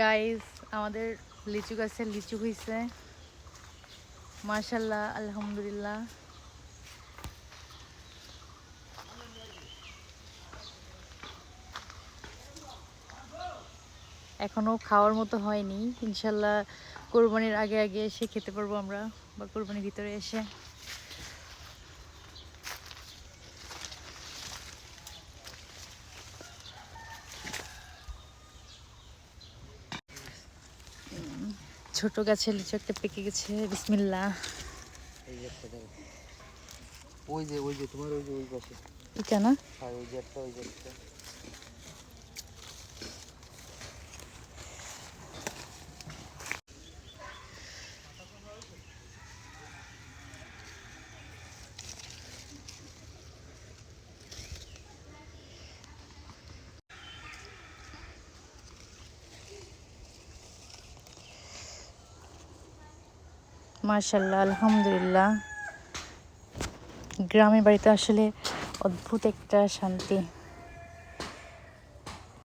Guys আমাদের লিচু গাছে লিচু হয়েছে মাশাল্লাহ আলহামদুলিল্লাহ। এখনও খাওয়ার মতো হয়নি। ইনশাল্লাহ কোরবানির আগে আগে এসে খেতে পারব আমরা, বা কোরবানির ভিতরে এসে। ছোট গাছে লিচু একটা পেকে গেছে বিসমিল্লা ওই যে ওই যে তোমার ওই যে ওই পাশে। এটা না? হ্যাঁ ওই যে একটা ওই যে একটা। মার্শাল্লাহ আলহামদুলিল্লাহ। গ্রামের বাড়িতে আসলে অদ্ভুত একটা শান্তি।